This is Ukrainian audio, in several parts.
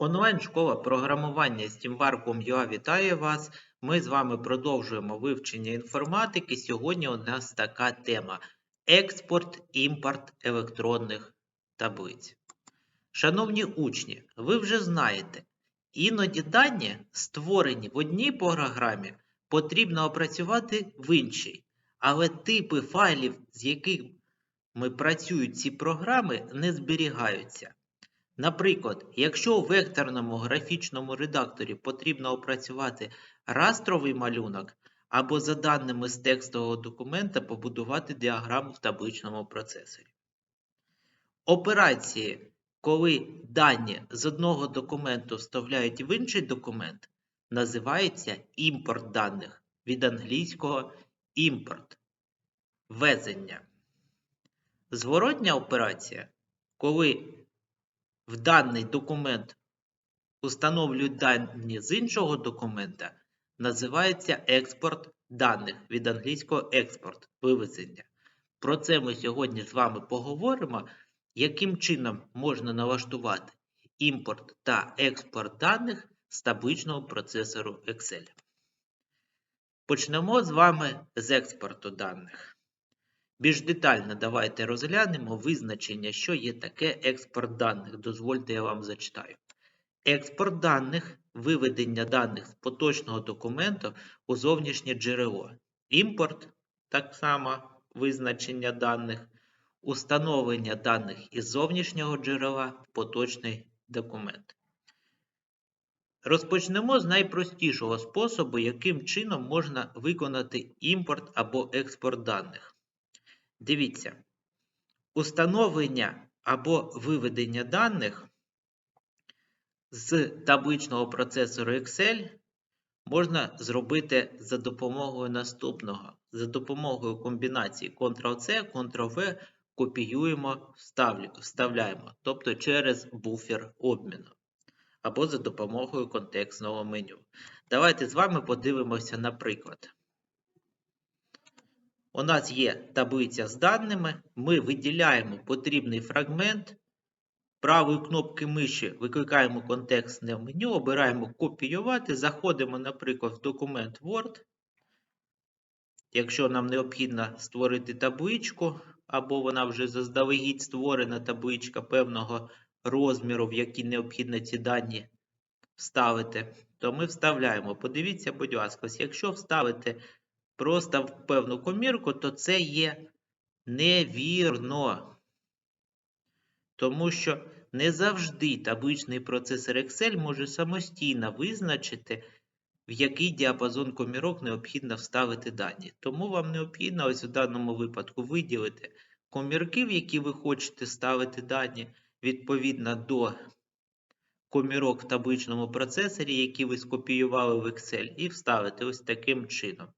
Онлайн-школа програмування SteamVarcum.ua вітає вас. Ми з вами продовжуємо вивчення інформатики. Сьогодні у нас така тема експорт, імпорт електронних таблиць. Шановні учні, ви вже знаєте, іноді дані, створені в одній програмі, потрібно опрацювати в іншій, але типи файлів, з якими працюють ці програми, не зберігаються. Наприклад, якщо у векторному графічному редакторі потрібно опрацювати растровий малюнок, або за даними з текстового документа побудувати діаграму в табличному процесорі. Операції, коли дані з одного документу вставляють в інший документ, називається імпорт даних від англійського імпорт ввезення. Зворотня операція, коли в даний документ установлюють дані з іншого документа, називається експорт даних від англійського експорт вивезення. Про це ми сьогодні з вами поговоримо, яким чином можна налаштувати імпорт та експорт даних з табличного процесору Excel. Почнемо з вами з експорту даних. Більш детально давайте розглянемо визначення, що є таке експорт даних. Дозвольте, я вам зачитаю. Експорт даних виведення даних з поточного документу у зовнішнє джерело. Імпорт так само визначення даних, установлення даних із зовнішнього джерела в поточний документ. Розпочнемо з найпростішого способу, яким чином можна виконати імпорт або експорт даних. Дивіться, установлення або виведення даних з табличного процесору Excel можна зробити за допомогою наступного. За допомогою комбінації Ctrl-C, Ctrl-V копіюємо, вставляємо, тобто через буфер обміну. Або за допомогою контекстного меню. Давайте з вами подивимося на приклад. У нас є таблиця з даними, ми виділяємо потрібний фрагмент. Правою кнопки миші викликаємо контекстне меню, обираємо копіювати, заходимо, наприклад, в документ Word. Якщо нам необхідно створити табличку, або вона вже заздалегідь створена табличка певного розміру, в який необхідно ці дані вставити, то ми вставляємо. Подивіться, будь ласка, якщо вставити просто в певну комірку, то це є невірно. Тому що не завжди табличний процесор Excel може самостійно визначити, в який діапазон комірок необхідно вставити дані. Тому вам необхідно ось у даному випадку виділити комірки, в які ви хочете ставити дані відповідно до комірок в табличному процесорі, які ви скопіювали в Excel, і вставити ось таким чином.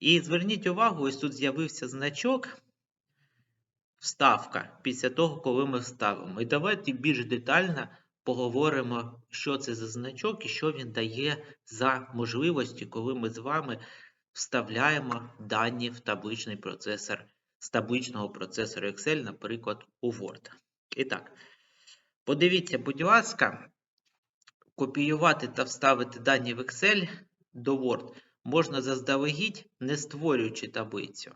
І зверніть увагу, ось тут з'явився значок. Вставка після того, коли ми вставимо. І давайте більш детально поговоримо, що це за значок і що він дає за можливості, коли ми з вами вставляємо дані в табличний процесор з табличного процесору Excel, наприклад, у Word. І так, подивіться, будь ласка, копіювати та вставити дані в Excel до Word можна заздалегідь, не створюючи таблицю.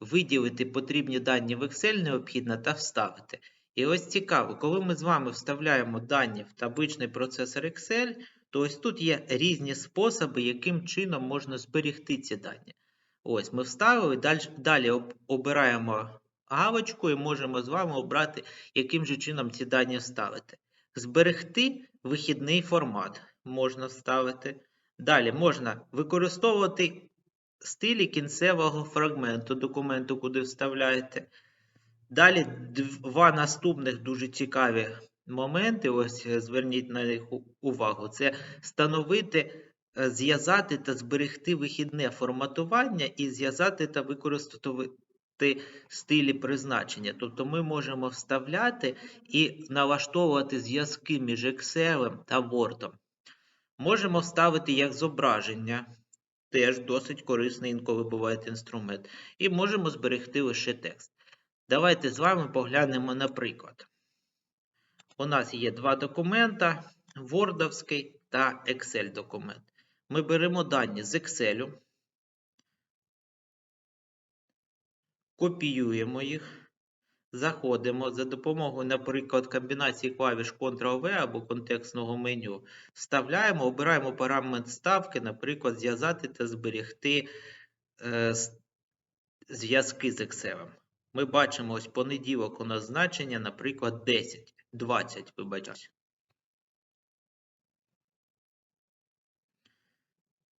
Виділити потрібні дані в Excel необхідно та вставити. І ось цікаво, коли ми з вами вставляємо дані в табличний процесор Excel, то ось тут є різні способи, яким чином можна зберегти ці дані. Ось ми вставили, далі, далі обираємо галочку і можемо з вами обрати, яким же чином ці дані вставити. Зберегти вихідний формат можна вставити. Далі можна використовувати стилі кінцевого фрагменту документу, куди вставляєте. Далі два наступних дуже цікаві моменти. Ось зверніть на них увагу: це встановити, е, зв'язати та зберегти вихідне форматування і зв'язати та використати стилі призначення. Тобто ми можемо вставляти і налаштовувати зв'язки між Excel та Word. Можемо вставити як зображення. Теж досить корисний інколи буває інструмент. І можемо зберегти лише текст. Давайте з вами поглянемо на приклад. у нас є два документа: Wordовський та Excel документ. Ми беремо дані з Excel, копіюємо їх, заходимо за допомогою, наприклад, комбінації клавіш Ctrl-V або контекстного меню, вставляємо, обираємо параметр ставки, наприклад, зв'язати та зберегти е, зв'язки з Excel. Ми бачимо ось понеділок у нас значення, наприклад, 10, 20, вибачаюсь.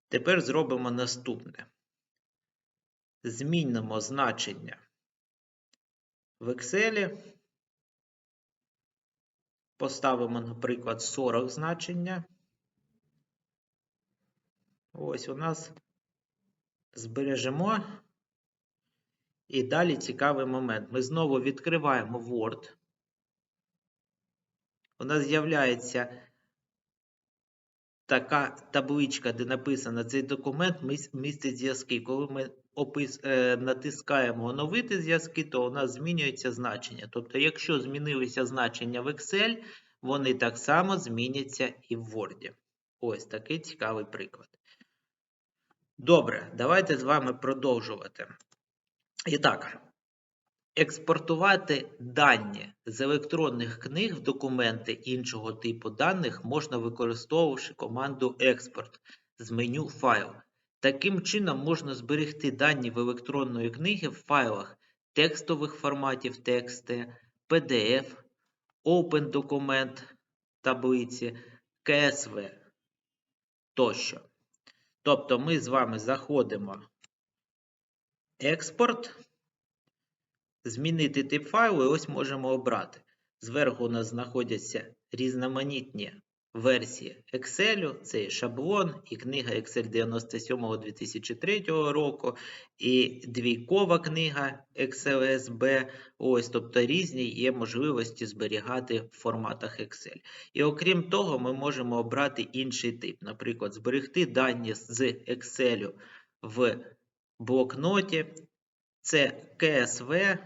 Тепер зробимо наступне. Змінимо значення в Excel. Поставимо, наприклад, 40 значення. Ось у нас збережемо. І далі цікавий момент. Ми знову відкриваємо Word. У нас з'являється така табличка, де написано цей документ міс- містить зв'язки. Коли ми опис, е, натискаємо оновити зв'язки, то у нас змінюється значення. Тобто, якщо змінилися значення в Excel, вони так само зміняться і в Word. Ось такий цікавий приклад. Добре, давайте з вами продовжувати. І так, експортувати дані з електронних книг в документи іншого типу даних можна використовувавши команду експорт з меню файл. Таким чином можна зберегти дані в електронної книги в файлах текстових форматів тексти, PDF, Open документ таблиці, CSV тощо. Тобто ми з вами заходимо експорт, змінити тип файлу, і ось можемо обрати. Зверху у нас знаходяться різноманітні версії Excel, це і шаблон, і книга Excel 97 2003 року, і двійкова книга Excel SB. Ось, тобто різні є можливості зберігати в форматах Excel. І окрім того, ми можемо обрати інший тип. Наприклад, зберегти дані з Excel в блокноті. Це CSV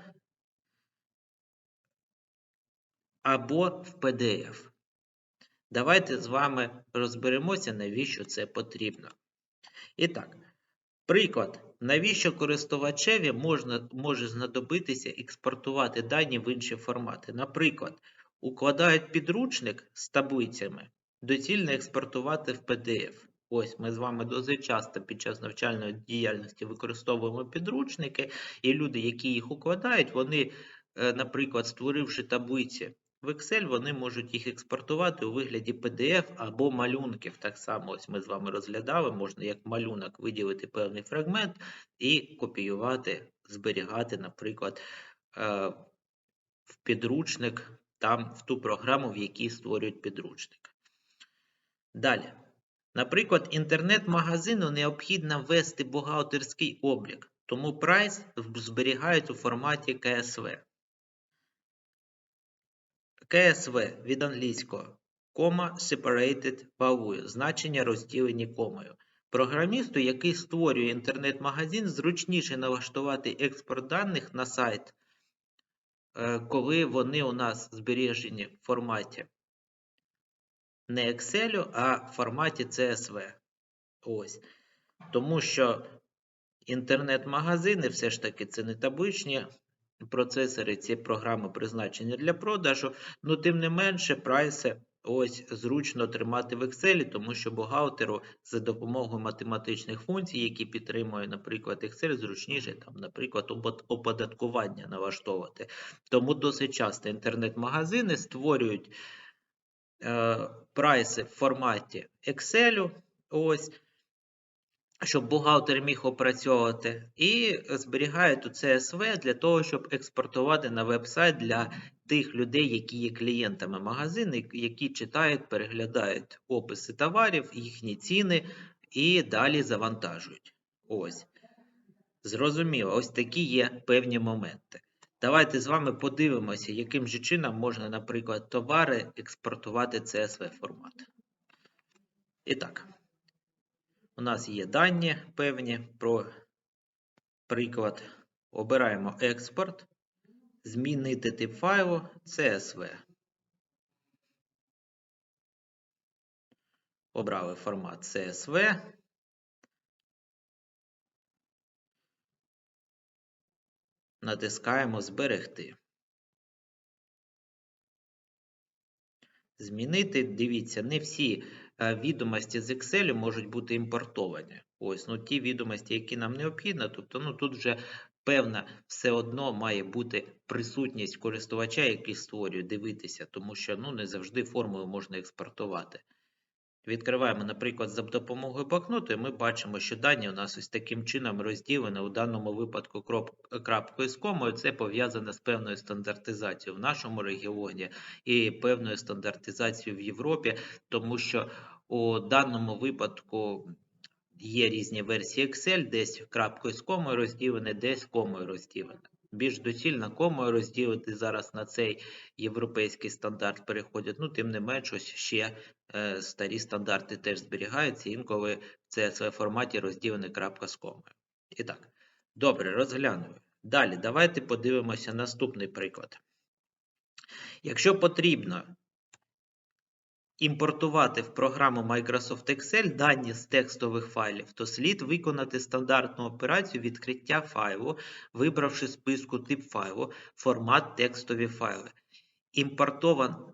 або в PDF. Давайте з вами розберемося, навіщо це потрібно. І так, приклад. Навіщо користувачеві можна, може знадобитися експортувати дані в інші формати? Наприклад, укладають підручник з таблицями, доцільно експортувати в PDF. Ось ми з вами досить часто під час навчальної діяльності використовуємо підручники, і люди, які їх укладають, вони, е, наприклад, створивши таблиці в Excel, вони можуть їх експортувати у вигляді PDF або малюнків. Так само, ось ми з вами розглядали, можна як малюнок виділити певний фрагмент і копіювати, зберігати, наприклад, е, в підручник, там в ту програму, в якій створюють підручник. Далі. Наприклад, інтернет-магазину необхідно ввести бухгалтерський облік, тому прайс зберігають у форматі CSV. CSV від англійського кома separated value, значення розділені комою. Програмісту, який створює інтернет-магазин, зручніше налаштувати експорт даних на сайт, е, коли вони у нас збережені в форматі не Excel, а в форматі CSV. Ось. Тому що інтернет-магазини все ж таки це не табличні процесори, ці програми призначені для продажу. Ну, тим не менше, прайси ось зручно тримати в Excel, тому що бухгалтеру за допомогою математичних функцій, які підтримує, наприклад, Excel, зручніше, там, наприклад, опод- оподаткування налаштовувати. Тому досить часто інтернет-магазини створюють е, прайси в форматі Excel, ось, щоб бухгалтер міг опрацьовувати, і зберігають у CSV для того, щоб експортувати на веб-сайт для тих людей, які є клієнтами магазину, які читають, переглядають описи товарів, їхні ціни і далі завантажують. Ось. Зрозуміло, ось такі є певні моменти. Давайте з вами подивимося, яким же чином можна, наприклад, товари експортувати CSV формат. І так, у нас є дані певні про приклад. Обираємо експорт, змінити тип файлу CSV. Обрали формат CSV. Натискаємо Зберегти. Змінити, дивіться, не всі відомості з Excel можуть бути імпортовані. Ось, ну ті відомості, які нам необхідно, тобто ну, тут вже певна все одно має бути присутність користувача, який створює, дивитися, тому що ну, не завжди формою можна експортувати. Відкриваємо, наприклад, за допомогою блокноту, і ми бачимо, що дані у нас ось таким чином розділені, у даному випадку крапкою з комою. Це пов'язано з певною стандартизацією в нашому регіоні і певною стандартизацією в Європі, тому що у даному випадку є різні версії Excel, десь крапкою з комою розділене, десь комою розділене. Більш доцільно комою розділити зараз на цей європейський стандарт переходять, ну тим не менш, ось ще е, старі стандарти теж зберігаються, інколи в CSV форматі розділені крапка з комою. І так, добре, розглянули. Далі, давайте подивимося наступний приклад. Якщо потрібно імпортувати в програму Microsoft Excel дані з текстових файлів, то слід виконати стандартну операцію відкриття файлу, вибравши списку тип файлу, формат текстові файли.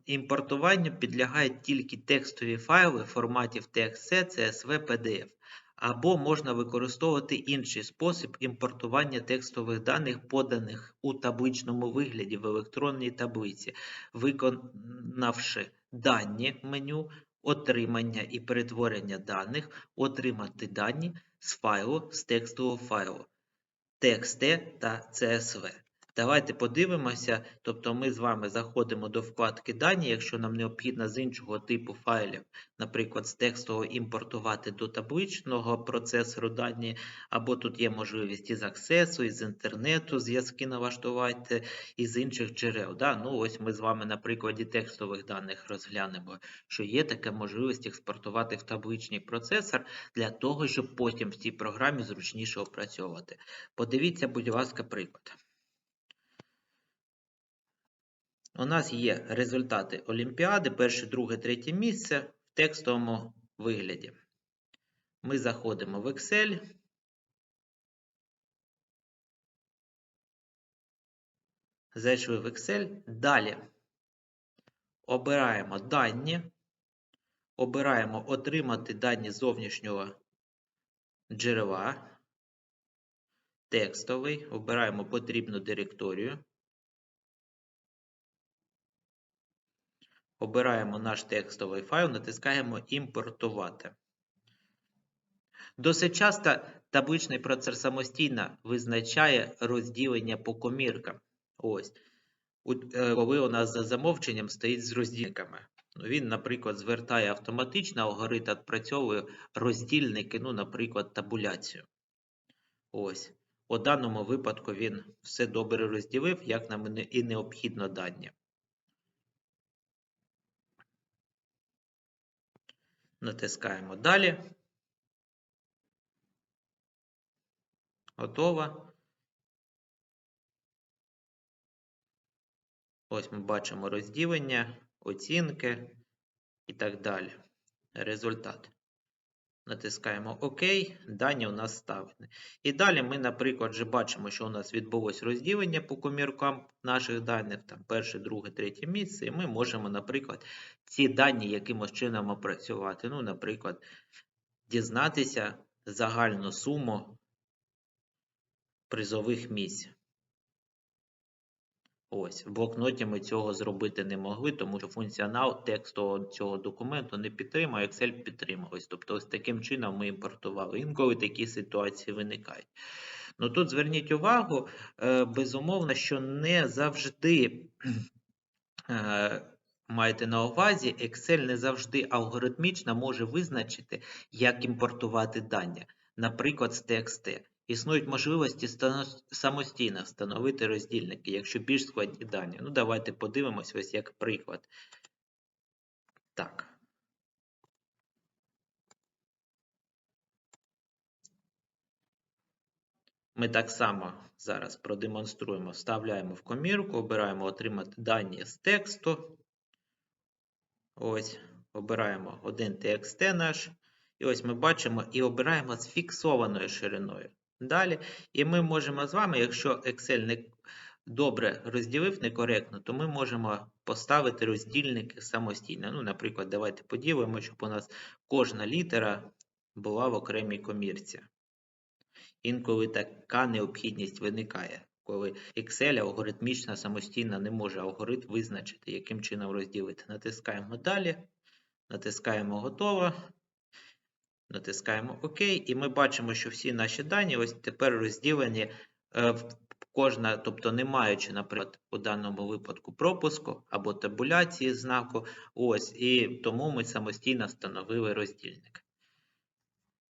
Імпортуванню підлягають тільки текстові файли форматів TXC, CSV, PDF. Або можна використовувати інший спосіб імпортування текстових даних, поданих у табличному вигляді в електронній таблиці, виконавши дані меню, отримання і перетворення даних, отримати дані з файлу з текстового файлу TXT та CSV. Давайте подивимося, тобто ми з вами заходимо до вкладки дані, якщо нам необхідно з іншого типу файлів, наприклад, з текстового імпортувати до табличного процесору дані, або тут є можливість із аксесу, із інтернету, зв'язки налаштувати, із інших джерел. Да? Ну, ось ми з вами на прикладі текстових даних розглянемо, що є така можливість експортувати в табличний процесор для того, щоб потім в цій програмі зручніше опрацьовувати. Подивіться, будь ласка, приклад. У нас є результати Олімпіади, перше, друге, третє місце в текстовому вигляді. Ми заходимо в Excel. Зайшли в Excel. Далі обираємо дані. Обираємо отримати дані зовнішнього джерела. Текстовий. Обираємо потрібну директорію. Обираємо наш текстовий файл, натискаємо Імпортувати. Досить часто табличний процесор самостійно визначає розділення по коміркам. Ось. е, Коли у нас за замовченням стоїть з роздільниками. Ну, Він, наприклад, звертає автоматично, алгоритм відпрацьовує роздільники, ну, наприклад, табуляцію. Ось. У даному випадку він все добре розділив, як нам і необхідно дані. Натискаємо далі. Готово. Ось ми бачимо розділення, оцінки і так далі. Результат. Натискаємо ОК, дані у нас ставлені. І далі ми, наприклад, вже бачимо, що у нас відбулось розділення по коміркам наших даних, там перше, друге, третє місце, і ми можемо, наприклад, ці дані якимось чином опрацювати. Ну, наприклад, дізнатися загальну суму призових місць. Ось, в блокноті ми цього зробити не могли, тому що функціонал текстового цього документу не підтримує, Excel підтримує. Ось, Тобто, ось таким чином ми імпортували. Інколи такі ситуації виникають. Ну тут зверніть увагу, е, безумовно, що не завжди е, маєте на увазі, Excel не завжди алгоритмічно може визначити, як імпортувати дані, наприклад, з TXT. Існують можливості самостійно встановити роздільники, якщо більш складні дані. Ну, давайте подивимось ось як приклад. Так. Ми так само зараз продемонструємо, вставляємо в комірку, обираємо отримати дані з тексту. Ось, Обираємо один TXT наш. І ось ми бачимо і обираємо з фіксованою шириною. Далі. І ми можемо з вами, якщо Excel не добре розділив некоректно, то ми можемо поставити роздільники самостійно. Ну, наприклад, давайте поділимо, щоб у нас кожна літера була в окремій комірці. Інколи така необхідність виникає, коли Excel алгоритмічно самостійно не може алгоритм визначити, яким чином розділити. Натискаємо далі, натискаємо готово, натискаємо ОК, і ми бачимо, що всі наші дані ось тепер розділені е, в кожна, тобто не маючи, наприклад, у даному випадку пропуску або табуляції знаку. Ось, і тому ми самостійно встановили роздільник.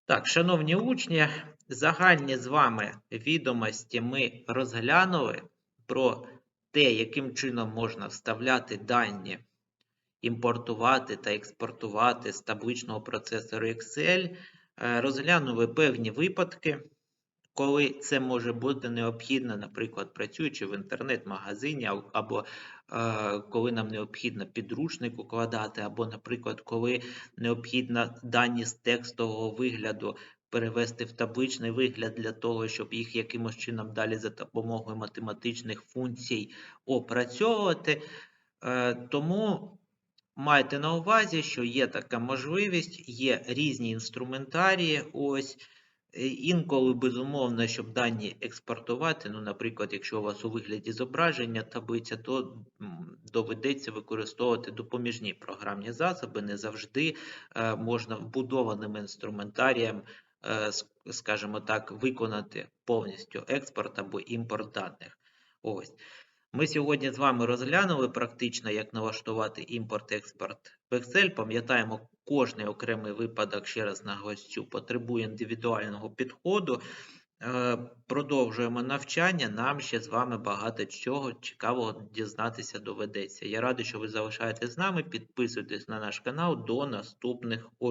Так, шановні учні, загальні з вами відомості ми розглянули про те, яким чином можна вставляти дані, імпортувати та експортувати з табличного процесору Excel. Е, Розглянули певні випадки, коли це може бути необхідно, наприклад, працюючи в інтернет-магазині, або е, коли нам необхідно підручник укладати, або, наприклад, коли необхідно дані з текстового вигляду перевести в табличний вигляд для того, щоб їх якимось чином далі за допомогою математичних функцій опрацьовувати. Е, Тому майте на увазі, що є така можливість, є різні інструментарії. Ось. Е, Інколи, безумовно, щоб дані експортувати, ну, наприклад, якщо у вас у вигляді зображення таблиця, то доведеться використовувати допоміжні програмні засоби. Не завжди е, можна вбудованим інструментарієм, е, скажімо так, виконати повністю експорт або імпорт даних. Ось. Ми сьогодні з вами розглянули практично, як налаштувати імпорт-експорт в Excel. Пам'ятаємо, кожний окремий випадок, ще раз наголосю, потребує індивідуального підходу. Е, Продовжуємо навчання. Нам ще з вами багато чого цікавого дізнатися доведеться. Я радий, що ви залишаєтесь з нами. Підписуйтесь на наш канал до наступних уроків.